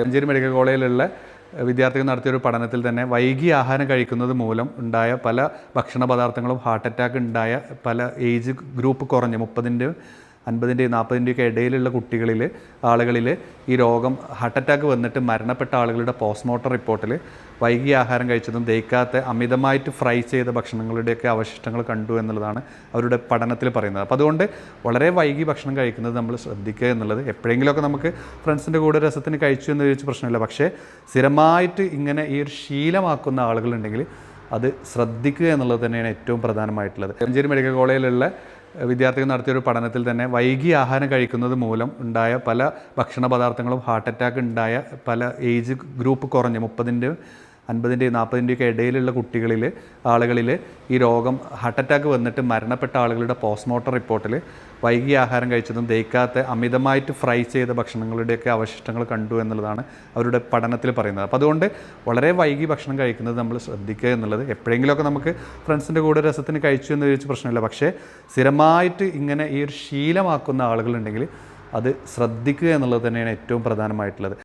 Manjeri medical കോളേജിലുള്ള വിദ്യാർത്ഥികൾ നടത്തിയൊരു പഠനത്തിൽ തന്നെ വൈകി ആഹാരം കഴിക്കുന്നത് മൂലം ഉണ്ടായ പല ഭക്ഷണ പദാർത്ഥങ്ങളും ഹാർട്ട് അറ്റാക്ക് ഉണ്ടായ പല ഏജ് ഗ്രൂപ്പ് കുറഞ്ഞ് മുപ്പതിന്റെയും അൻപതിന്റെയും നാൽപ്പതിന്റെയൊക്കെ ഇടയിലുള്ള കുട്ടികളിൽ ആളുകളിൽ ഈ രോഗം ഹാർട്ട് അറ്റാക്ക് വന്നിട്ട് മരണപ്പെട്ട ആളുകളുടെ പോസ്റ്റ്മോർട്ടം റിപ്പോർട്ടിൽ വൈകി ആഹാരം കഴിച്ചതും ദഹിക്കാത്ത അമിതമായിട്ട് ഫ്രൈ ചെയ്ത ഭക്ഷണങ്ങളുടെയൊക്കെ അവശിഷ്ടങ്ങൾ കണ്ടു എന്നുള്ളതാണ് അവരുടെ പഠനത്തിൽ പറയുന്നത്. അപ്പോൾ അതുകൊണ്ട് വളരെ വൈകി ഭക്ഷണം കഴിക്കുന്നത് നമ്മൾ ശ്രദ്ധിക്കുക എന്നുള്ളത് എപ്പോഴെങ്കിലുമൊക്കെ നമുക്ക് ഫ്രണ്ട്സിന്റെ കൂടെ രസത്തിന് കഴിച്ചു എന്ന് ചോദിച്ച പ്രശ്നമില്ല. പക്ഷേ സ്ഥിരമായിട്ട് ഇങ്ങനെ ഈ ഒരു ശീലമാക്കുന്ന ആളുകളുണ്ടെങ്കിൽ അത് ശ്രദ്ധിക്കുക എന്നുള്ളത് തന്നെയാണ് ഏറ്റവും പ്രധാനമായിട്ടുള്ളത്. മഞ്ചേരി മെഡിക്കൽ കോളേജിലുള്ള വിദ്യാർത്ഥികൾ നടത്തിയൊരു പഠനത്തിൽ തന്നെ വൈകി ആഹാരം കഴിക്കുന്നത് മൂലം ഉണ്ടായ പല ഭക്ഷണ പദാർത്ഥങ്ങളും ഹാർട്ട് അറ്റാക്ക് ഉണ്ടായ പല ഏജ് ഗ്രൂപ്പ് കുറഞ്ഞ് മുപ്പതിന്റെയും അൻപതിന്റെയും നാൽപ്പതിന്റെയൊക്കെ ഇടയിലുള്ള കുട്ടികളിൽ ആളുകളിൽ ഈ രോഗം ഹാർട്ട് അറ്റാക്ക് വന്നിട്ട് മരണപ്പെട്ട ആളുകളുടെ പോസ്റ്റ്മോർട്ടം റിപ്പോർട്ടിൽ വൈകി ആഹാരം കഴിച്ചതും ദഹിക്കാത്ത അമിതമായിട്ട് ഫ്രൈ ചെയ്ത ഭക്ഷണങ്ങളുടെയൊക്കെ അവശിഷ്ടങ്ങൾ കണ്ടു എന്നുള്ളതാണ് അവരുടെ പഠനത്തിൽ പറയുന്നത്. അപ്പോൾ അതുകൊണ്ട് വളരെ വൈകി ഭക്ഷണം കഴിക്കുന്നത് നമ്മൾ ശ്രദ്ധിക്കുക എന്നുള്ളത് എപ്പോഴെങ്കിലുമൊക്കെ നമുക്ക് ഫ്രണ്ട്സിന്റെ കൂടെ രസത്തിന് കഴിച്ചു എന്ന് ചോദിച്ച പ്രശ്നമില്ല. പക്ഷേ സ്ഥിരമായിട്ട് ഇങ്ങനെ ഈ ഒരു ശീലമാക്കുന്ന ആളുകളുണ്ടെങ്കിൽ അത് ശ്രദ്ധിക്കുക എന്നുള്ളത് തന്നെയാണ് ഏറ്റവും പ്രധാനമായിട്ടുള്ളത്.